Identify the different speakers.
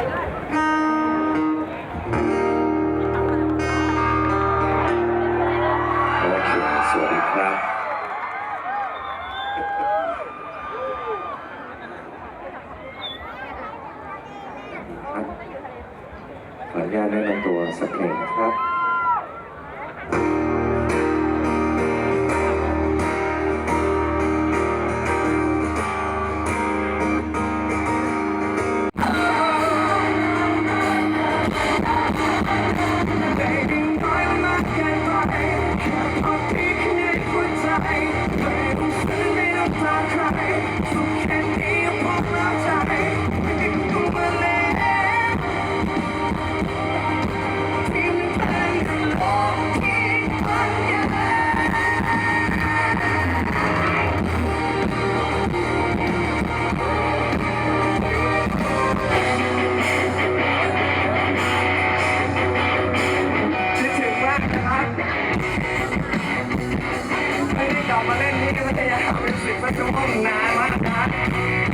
Speaker 1: สวัสดีครับ ขออนุญาตแนะนำตัวสักเพลงนะครับ
Speaker 2: ก็จะทำเป็นสิ่งประชุมห้องน้ำนะ